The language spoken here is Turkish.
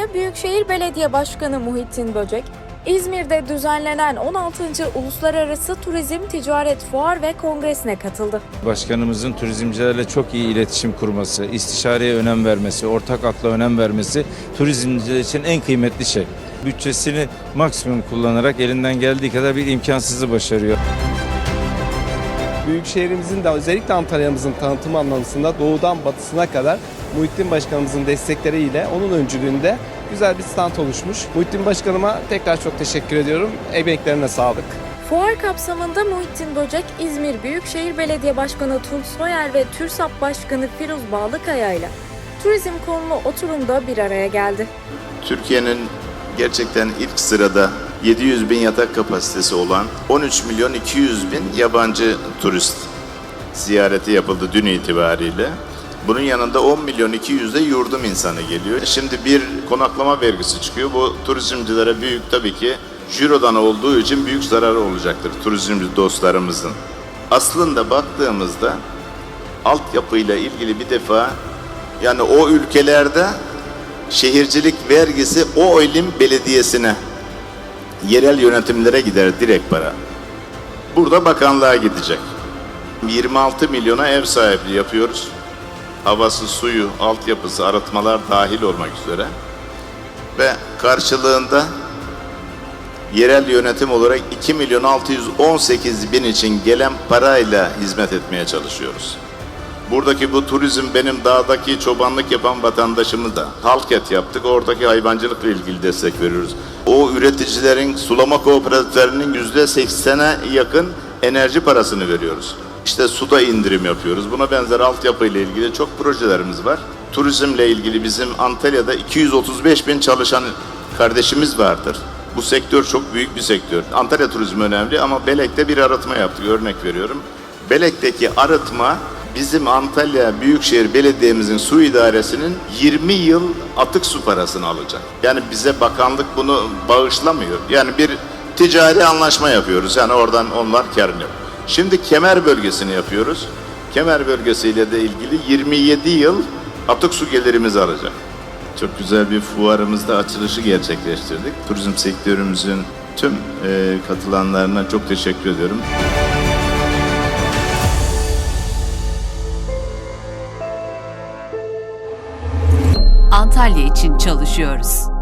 Antalya Büyükşehir Belediye Başkanı Muhittin Böcek, İzmir'de düzenlenen 16. Uluslararası Turizm, Ticaret, Fuar ve Kongresine katıldı. Başkanımızın turizmcilerle çok iyi iletişim kurması, istişareye önem vermesi, ortak akla önem vermesi turizmciler için en kıymetli şey. Bütçesini maksimum kullanarak elinden geldiği kadar bir imkansızı başarıyor. Büyükşehirimizin de özellikle Antalya'mızın tanıtımı anlamında doğudan batısına kadar Muhittin Başkanımızın destekleriyle onun öncülüğünde güzel bir stand oluşmuş. Muhittin Başkanıma tekrar çok teşekkür ediyorum. Emeklerine sağlık. Fuar kapsamında Muhittin Böcek, İzmir Büyükşehir Belediye Başkanı Tunç Soyer ve TÜRSAP Başkanı Firuz Bağlıkaya ile turizm konulu oturumda bir araya geldi. Türkiye'nin gerçekten ilk sırada 700 bin yatak kapasitesi olan 13 milyon 200 bin yabancı turist ziyareti yapıldı dün itibariyle. Bunun yanında 10 milyon 200 de yurdum insanı geliyor. Şimdi bir konaklama vergisi çıkıyor. Bu turizmcilere büyük tabii ki cirodan olduğu için büyük zararı olacaktır turizmci dostlarımızın. Aslında baktığımızda altyapıyla ilgili bir defa yani o ülkelerde şehircilik vergisi o ilim belediyesine, yerel yönetimlere gider direkt para. Burada bakanlığa gidecek. 26 milyona ev sahipliği yapıyoruz. Havası, suyu, altyapısı, arıtmalar dahil olmak üzere. Ve karşılığında yerel yönetim olarak 2 milyon 618 bin için gelen parayla hizmet etmeye çalışıyoruz. Buradaki bu turizm benim dağdaki çobanlık yapan vatandaşımı da halk et yaptık. Oradaki hayvancılıkla ilgili destek veriyoruz. O üreticilerin sulama kooperatiflerinin yüzde seksene yakın enerji parasını veriyoruz. İşte suda indirim yapıyoruz. Buna benzer altyapıyla ilgili çok projelerimiz var. Turizmle ilgili bizim Antalya'da 235 bin çalışan kardeşimiz vardır. Bu sektör çok büyük bir sektör. Antalya turizmi önemli ama Belek'te bir arıtma yaptık. Örnek veriyorum. Belek'teki arıtma bizim Antalya Büyükşehir Belediye'mizin su idaresinin 20 yıl atık su parasını alacak. Yani bize bakanlık bunu bağışlamıyor. Yani bir ticari anlaşma yapıyoruz. Yani oradan onlar karını yapıyor. Şimdi kemer bölgesini yapıyoruz. Kemer bölgesiyle de ilgili 27 yıl atık su gelirimizi alacak. Çok güzel bir fuarımızda açılışı gerçekleştirdik. Turizm sektörümüzün tüm e, katılanlarına çok teşekkür ediyorum. Antalya için çalışıyoruz.